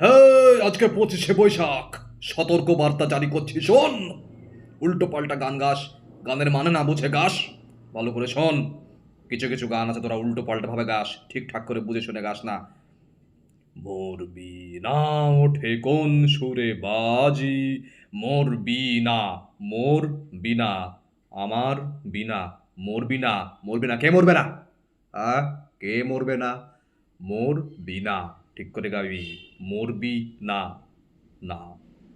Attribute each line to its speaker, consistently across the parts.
Speaker 1: হ্যাঁ আজকে পঁচিশে বৈশাখ। সতর্ক বার্তা জারি করছি, শোন। উল্টো পাল্টা গান গাস। গানের মানে না বুঝে গাস। ভালো করে শোন। কিছু কিছু গান আছে, তোরা উল্টো পাল্টা ভাবে গাস। ঠিকঠাক করে বুঝে শুনে গাস না। মোর বিনা ওঠে কোন সুরে বাজি। মোর বিনা মোর বিনা আমার বিনা মোর বিনা মোর বিনা কে মরবে না? কে মরবে না? মোর বিনা ঠিক করে গাবি মরবি না না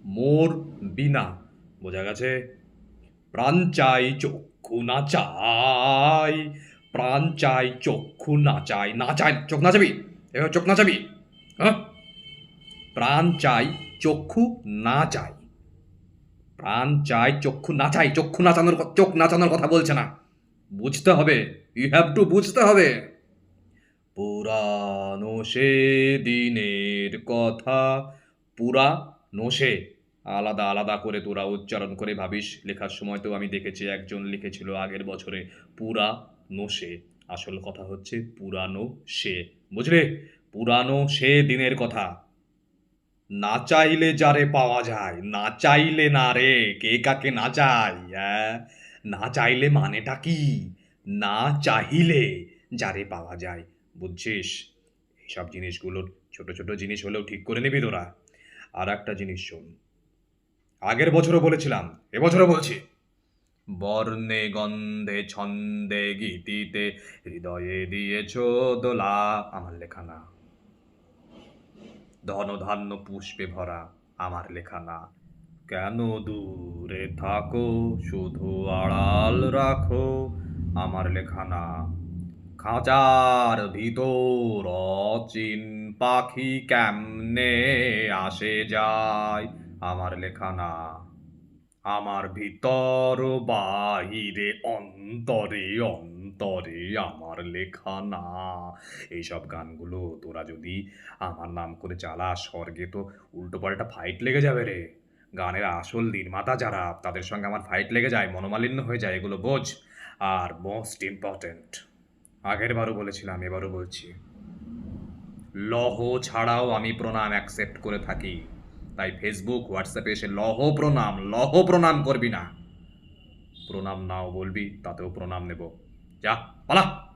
Speaker 1: মোর বিনা বোঝা গেছে? প্রাণ চাই, চক্ষু না চাই, প্রাণ চাই, চক্ষু না চাই না চাই, চোখ নাচাবি এবার চোখ নাচাবি হ্যাঁ? প্রাণ চাই, চক্ষু না চাই, প্রাণ চাই, চক্ষু না চাই, চক্ষু নাচানোর চোখ নাচানোর কথা বলছে না, বুঝতে হবে ইউ হ্যাভ টু বুঝতে হবে। পুরানো সে দিনের কথা। পুরানো সে। আলাদা আলাদা করে তোরা উচ্চারণ করে ভাবিস। লেখার সময় তো আমি দেখেছি একজন লিখেছিল আগের বছরে, পুরা নোসে আসল কথা হচ্ছে পুরানো সে। বুঝলে? পুরানো সে দিনের কথা। না চাইলে যারে পাওয়া যায়, না চাইলে না রে, কে কাকে না চাই? না চাইলে মানেটা কি? না চাহিলে যারে পাওয়া যায়। বুঝছিস? এইসব জিনিসগুলোর ছোট ছোট জিনিস হলেও ঠিক করে নিবি তোরা। আর একটা জিনিস শোন। আগের বছরও বলেছিলাম, এবছরও বলছি। বর্ণে, গন্ধে, ছন্দে, গীতিতে, হৃদয়ে দিয়েছ দোলা। আমার লেখা না। ধনধান্য পুষ্পে ভরা আমার লেখা না। কেন দূরে থাকো, শুধু আড়াল রাখো, আমার লেখা না। খাঁচার ভিতর অচিন পাখি কেমনে আসে যায়? আমার লেখা না। আমার ভিতর বাহিরে, অন্তরে অন্তরে আমার লেখা না। এইসব গানগুলো তোরা যদি আমার নাম করে চালা স্বর্গে তো উল্টো পাল্টা ফাইট লেগে যাবে রে। গানের আসল নির্মাতা যারা, তাদের সঙ্গে আমার ফাইট লেগে যায়, মনোমালিন্য হয়ে যায়, এগুলো বোঝ। আর মোস্ট ইম্পর্ট্যান্ট আগের বারও বলেছিলাম, এবারও বলছি। লহ ছাড়াও আমি প্রণাম অ্যাকসেপ্ট করে থাকি। তাই ফেসবুক হোয়াটসঅ্যাপে এসে লহ প্রণাম লহ প্রণাম করবি না। প্রণাম নাও বলবি, তাতেও প্রণাম নেব। যা, পালা!